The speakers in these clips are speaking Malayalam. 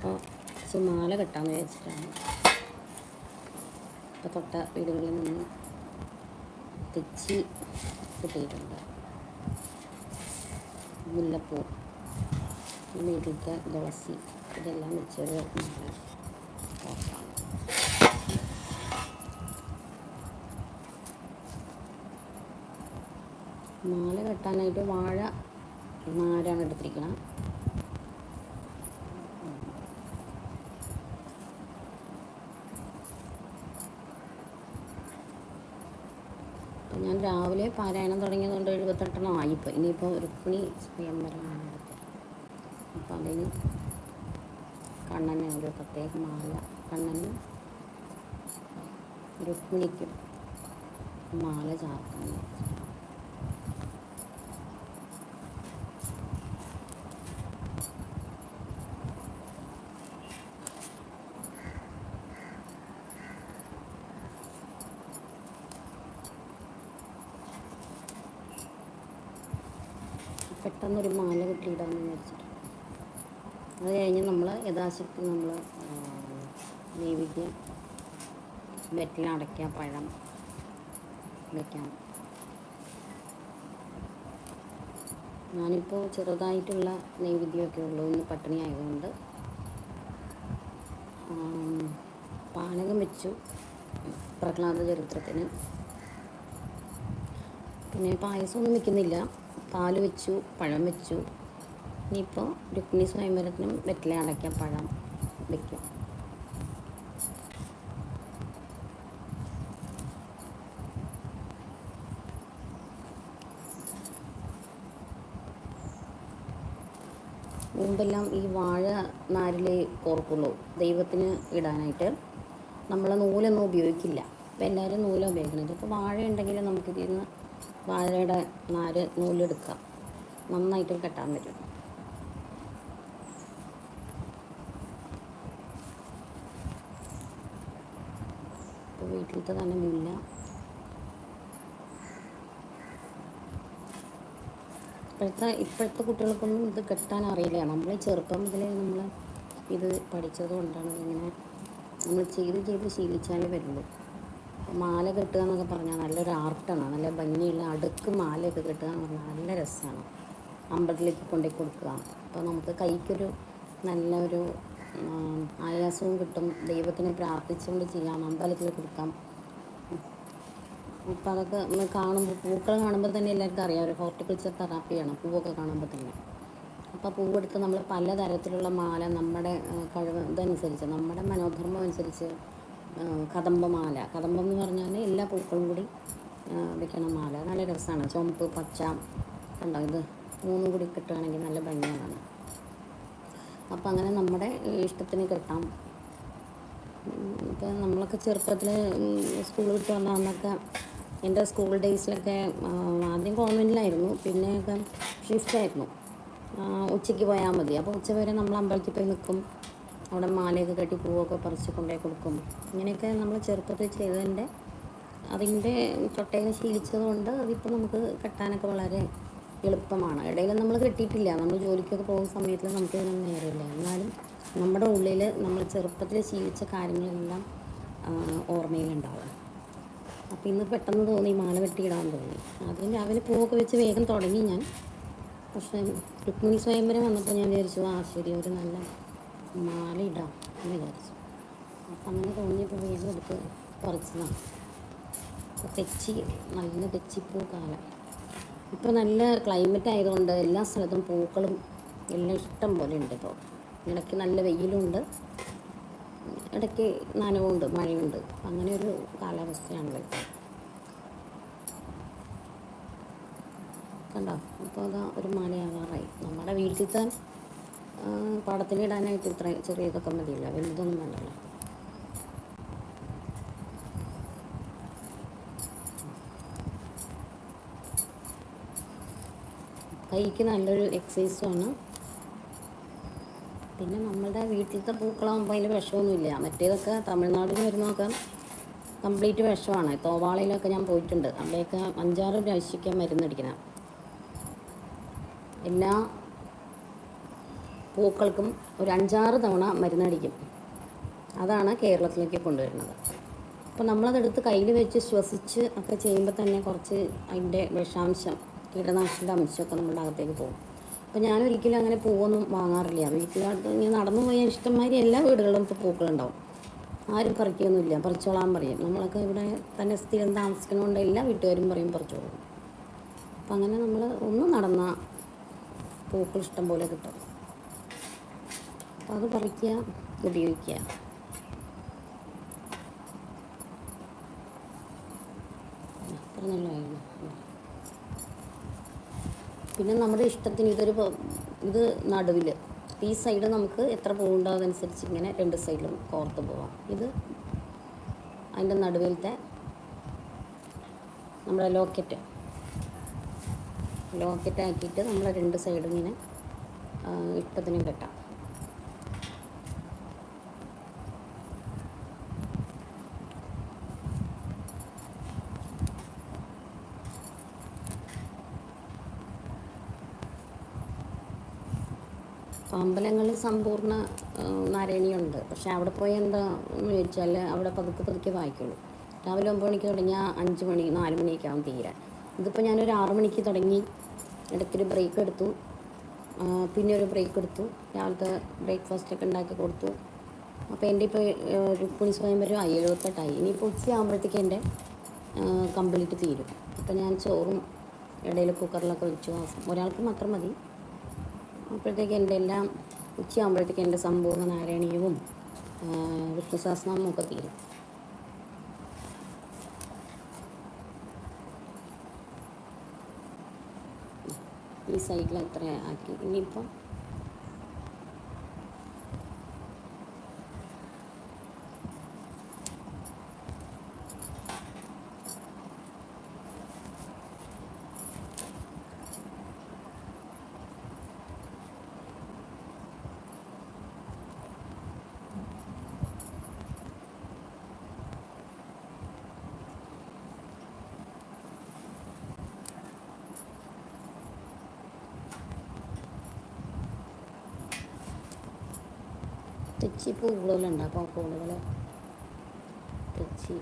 അപ്പോൾ കുറച്ച് മാല കെട്ടാമെന്ന് വിചാരിച്ചിട്ടാണ്. ഇപ്പോൾ തൊട്ട വീടുകളിൽ നിന്ന് തെച്ചി കിട്ടിയിട്ടുണ്ട്. മുല്ലപ്പൂ വീട്ടിലത്തെ തുളസി ഇതെല്ലാം വെച്ചൊരു മാല മാല കെട്ടാനായിട്ട് വാഴ നാരാണ് എടുത്തിരിക്കണം അപ്പം ഞാൻ രാവിലെ പാരായണം തുടങ്ങിയതുകൊണ്ട് എഴുപത്തെട്ടെണ്ണം ആയിപ്പോൾ ഇനിയിപ്പോൾ രുക്മിണി സ്വയംവരമാണ് അടുത്തത്. അപ്പം അതിന് കണ്ണന് ഒരു പ്രത്യേക മാല. കണ്ണനും രുക്മിണിക്കും മാല ചാർക്കണം പെട്ടെന്നൊരു മാല കെട്ടിയിടാമെന്ന് വിചാരിച്ചിട്ട്. അത് കഴിഞ്ഞ് നമ്മൾ യഥാശക്തി നമ്മൾ നൈവേദ്യം വെറ്റിലടയ്ക്കുക പഴം വയ്ക്കാം ഞാനിപ്പോൾ ചെറുതായിട്ടുള്ള നൈവേദ്യമൊക്കെ ഉള്ളൂ ഇന്ന് പട്ടിണി ആയതുകൊണ്ട്. പാനകം വെച്ചു പ്രഹ്ലാദ ചരിത്രത്തിന്. പിന്നെ പായസമൊന്നും വെക്കുന്നില്ല. പാൽ വെച്ചു പഴം വെച്ചു. ഇനിയിപ്പോൾ രുക്മിണി സ്വയംവരത്തിനും വെറ്റില അടയ്ക്ക പഴം വെക്കും. മുമ്പെല്ലാം ഈ വാഴ നാരിലേ കോർക്കുള്ളൂ. ദൈവത്തിന് ഇടാനായിട്ട്. നമ്മൾ നൂലൊന്നും ഉപയോഗിക്കില്ല. ഇപ്പം എല്ലാവരും നൂലാണ് ഉപയോഗിക്കുന്നത് ഇപ്പോൾ വാഴ ഉണ്ടെങ്കിൽ നമുക്കിതിൽ നിന്ന് വാഴയുടെ നാല് നൂലെടുക്കാം നന്നായിട്ട് കെട്ടാൻ പറ്റും. വീട്ടിലത്തെ തന്നെ മുല്ല ഇപ്പോഴത്തെ ഇപ്പോഴത്തെ കുട്ടികൾക്കൊന്നും ഇത് കെട്ടാൻ അറിയില്ല. നമ്മൾ ചെറുപ്പം മുതലേ നമ്മൾ ഇത് പഠിച്ചത് കൊണ്ടാണ് ഇങ്ങനെ നമ്മൾ ചെയ്ത് ചെയ്ത് ശീലിച്ചാലേ വരുള്ളൂ. മാല കെട്ടുക എന്നൊക്കെ പറഞ്ഞാൽ നല്ലൊരു ആർട്ടാണ്. നല്ല ഭംഗിയുള്ള അടുക്ക് മാലയൊക്കെ കെട്ടുക എന്ന് പറഞ്ഞാൽ നല്ല രസമാണ്. അമ്പലത്തിലേക്ക് കൊണ്ടുപോയി കൊടുക്കുക. അപ്പോൾ നമുക്ക് കൈക്കൊരു നല്ലൊരു ആയാസവും കിട്ടും. ദൈവത്തിനെ പ്രാർത്ഥിച്ചുകൊണ്ട് ചെയ്യാം. അമ്പലത്തിൽ കൊടുക്കാം. അപ്പോൾ അതൊക്കെ കാണുമ്പോൾ പൂക്കൾ കാണുമ്പോൾ തന്നെ എല്ലാവർക്കും അറിയാം. ഒരു ഹോർട്ടിക്കൾച്ചർ തെറാപ്പിയാണ്. പൂവൊക്കെ കാണുമ്പോൾ തന്നെ. അപ്പോൾ പൂവെടുത്ത് നമ്മൾ പല തരത്തിലുള്ള മാല നമ്മുടെ കഴിവ് ഇതനുസരിച്ച് നമ്മുടെ മനോധർമ്മം അനുസരിച്ച് കദംബമാല കദംബം എന്ന് പറഞ്ഞാൽ എല്ലാ പൂക്കളും കൂടി വെക്കണ മാല. നല്ല രസമാണ് ചുവപ്പ് പച്ച കണ്ടോ? ഇത് മൂന്നും കൂടി കിട്ടുകയാണെങ്കിൽ നല്ല ഭംഗിയാണ്. അപ്പം അങ്ങനെ നമ്മുടെ ഇഷ്ടത്തിന് കിട്ടാം. ഇപ്പം നമ്മളൊക്കെ ചെറുപ്പത്തിൽ സ്കൂൾ വിട്ട് വന്ന അന്നൊക്കെ എന്റെ സ്കൂൾ ഡേയ്സിലൊക്കെ ആദ്യം കോൺവെന്റിലായിരുന്നു പിന്നെയൊക്കെ ഷിഫ്റ്റായിരുന്നു ഉച്ചയ്ക്ക് പോയാൽ മതി. അപ്പോൾ ഉച്ച വരെ നമ്മൾ അമ്പലത്തിൽ പോയി നിൽക്കും. അവിടെ മാലയൊക്കെ കെട്ടി പൂവൊക്കെ പറിച്ച് കൊണ്ടുപോയി കൊടുക്കും. ഇങ്ങനെയൊക്കെ നമ്മൾ ചെറുപ്പത്തിൽ ചെയ്തതിന്റെ അതിന്റെ ചൊട്ടയൊക്കെ ശീലിച്ചത് കൊണ്ട് അതിപ്പോൾ നമുക്ക് കെട്ടാനൊക്കെ വളരെ എളുപ്പമാണ്. ഇടയിൽ നമ്മൾ കെട്ടിയിട്ടില്ല. നമ്മൾ ജോലിക്കൊക്കെ പോകുന്ന സമയത്ത് നമുക്ക് ഇതിനൊന്നും നേരമില്ല. എന്നാലും നമ്മുടെ ഉള്ളിൽ നമ്മൾ ചെറുപ്പത്തിൽ ശീലിച്ച കാര്യങ്ങളെല്ലാം ഓർമ്മയിലുണ്ടാവും. അപ്പോൾ ഇന്ന് പെട്ടെന്ന് തോന്നി മാല വെട്ടിയിടാൻ തോന്നി. അതിന് രാവിലെ പൂവൊക്കെ വെച്ച് വേഗം തുടങ്ങി ഞാൻ. പക്ഷേ രുക്മിണി സ്വയംവരം വന്നപ്പോൾ ഞാൻ വിചാരിച്ചു ആ ശരി ഒരു നല്ല മാല ഇടാം എന്ന് വിചാരിച്ചു. അപ്പം അങ്ങനെ തോന്നിയപ്പോൾ വേഗം എടുത്ത് പറിച്ചതാണ് അപ്പോൾ തെച്ചി നല്ല തെച്ചിപ്പൂ കാലം ഇപ്പോൾ നല്ല ക്ലൈമറ്റ് ആയതുകൊണ്ട് എല്ലാ സ്ഥലത്തും പൂക്കളും എല്ലാം ഇഷ്ടം പോലെ ഉണ്ട് ഇപ്പോൾ ഇടയ്ക്ക് നല്ല വെയിലുണ്ട്. ഇടയ്ക്ക് നനവുണ്ട് മഴയുണ്ട്. അങ്ങനെ ഒരു കാലാവസ്ഥയാണല്ലോ കണ്ടോ? അപ്പോൾ അതാ ഒരു മാലയാകാറായി നമ്മുടെ വീട്ടിൽ ആ, പടത്തിലിടാനായിട്ട് ഇത്ര ചെറിയ ഇതൊക്കെ മതിയില്ല വലുതൊന്നും വേണ്ടല്ലോ. കൈക്ക് നല്ലൊരു എക്സസൈസുമാണ് പിന്നെ നമ്മളുടെ വീട്ടിലത്തെ പൂക്കളാകുമ്പോൾ അതിൽ വിഷമൊന്നുമില്ല. മറ്റേതൊക്കെ തമിഴ്നാട്ടിൽ നിന്ന് വരുന്നതൊക്കെ കംപ്ലീറ്റ് വിഷമാണ്. തോവാളയിലൊക്കെ ഞാൻ പോയിട്ടുണ്ട്. അവിടെയൊക്കെ അഞ്ചാറ് പ്രാവശ്യമൊക്കെ മരുന്നടിക്കണം എല്ലാ പൂക്കൾക്കും ഒരു അഞ്ചാറ് തവണ മരുന്നടിക്കും. അതാണ് കേരളത്തിലേക്ക് കൊണ്ടുവരുന്നത്. അപ്പോൾ നമ്മളതെടുത്ത് കയ്യിൽ വെച്ച് ശ്വസിച്ച് ഒക്കെ ചെയ്യുമ്പോൾ തന്നെ കുറച്ച് അതിന്റെ വിഷാംശം കീടനാശിനിയുടെ അംശമൊക്കെ നമ്മുടെ അകത്തേക്ക് പോകും. അപ്പോൾ ഞാനൊരിക്കലും അങ്ങനെ പൂവൊന്നും വാങ്ങാറില്ല. വീട്ടിലടുത്ത് ഇങ്ങനെ നടന്നു പോയാൽ ഇഷ്ടംമാതിരി എല്ലാ വീടുകളിലും ഇപ്പോൾ പൂക്കളുണ്ടാവും. ആരും പറിക്കൊന്നുമില്ല. പറിച്ചോളാൻ പറയും. നമ്മളൊക്കെ ഇവിടെ തന്നെ സ്ഥിരം താമസിക്കുന്നതുകൊണ്ട് എല്ലാ വീട്ടുകാരും പറയും പറിച്ചോളും. അപ്പം അങ്ങനെ നമ്മൾ ഒന്ന് നടന്ന പൂക്കൾ ഇഷ്ടം പോലെ കിട്ടും. അപ്പോൾ അത് പറിക്കുക ഉപയോഗിക്കുക. നല്ലതായിരുന്നു. പിന്നെ നമ്മുടെ ഇഷ്ടത്തിന് ഇതൊരു ഇത് നടുവിൽ ഈ സൈഡ് നമുക്ക് എത്ര പൂവുണ്ടോ അതനുസരിച്ച് ഇങ്ങനെ രണ്ട് സൈഡിലും കോർത്ത് പോവാം. ഇത് അതിന്റെ നടുവിലത്തെ നമ്മുടെ ലോക്കറ്റ്. ലോക്കറ്റ് ആക്കിയിട്ട് നമ്മൾ രണ്ട് സൈഡും ഇങ്ങനെ ഇഷ്ടത്തിനും കെട്ടാം അപ്പോൾ അമ്പലങ്ങളിൽ സമ്പൂർണ നാരായണിയുണ്ട് പക്ഷേ അവിടെ പോയി എന്താ എന്ന് ചോദിച്ചാൽ അവിടെ പതുക്കെ പതുക്കെ വായിക്കുള്ളൂ. രാവിലെ ഒമ്പത് മണിക്ക് തുടങ്ങിയാൽ അഞ്ച് മണി നാല് മണിയൊക്കെ ആവും തീരാൻ. ഇതിപ്പോൾ ഞാനൊരു ആറ് മണിക്ക് തുടങ്ങി. ഇടയ്ക്കൊരു ബ്രേക്ക് എടുത്തു. പിന്നെ ഒരു ബ്രേക്ക് എടുത്തു. രാവിലത്തെ ബ്രേക്ക്ഫാസ്റ്റൊക്കെ ഉണ്ടാക്കി കൊടുത്തു. അപ്പോൾ എന്റെ ഇപ്പോൾ രുക്മിണി സ്വയംവരം ആയി എഴുപത്തെട്ടായി. ഇനിയിപ്പോൾ ഉച്ചയാകുമ്പോഴത്തേക്ക് എന്റെ കംപ്ലീറ്റ് തീരും. അപ്പോൾ ഞാൻ ചോറും ഇടയിൽ കുക്കറിലൊക്കെ വെച്ചു. ഒരാൾക്ക് മാത്രം മതി. അപ്പോഴത്തേക്ക് എന്റെ എല്ലാം ഉച്ചയാകുമ്പോഴത്തേക്ക് എന്റെ സമ്പൂർണ നാരായണീയവും വിഷ്ണുസഹസ്രനാമവും ഒക്കെ തീരും. ഈ സൈഡിൽ അത്ര ആക്കി. ഇനിയിപ്പം തെച്ചി പൂവുകളുണ്ട് അപ്പോൾ പൂവുകൾ തെച്ചി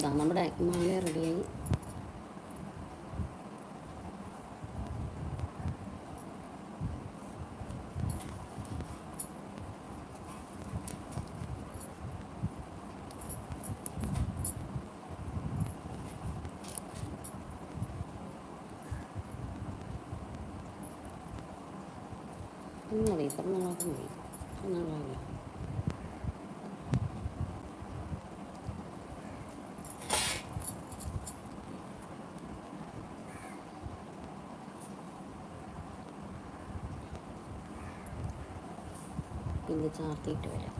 ഇതാ നമ്മുടെ മാല റെഡിയായി മതി ഇത്ര നാളൊക്കെ മതി നാളായില്ല ചാർത്തിയിട്ട് വരാം.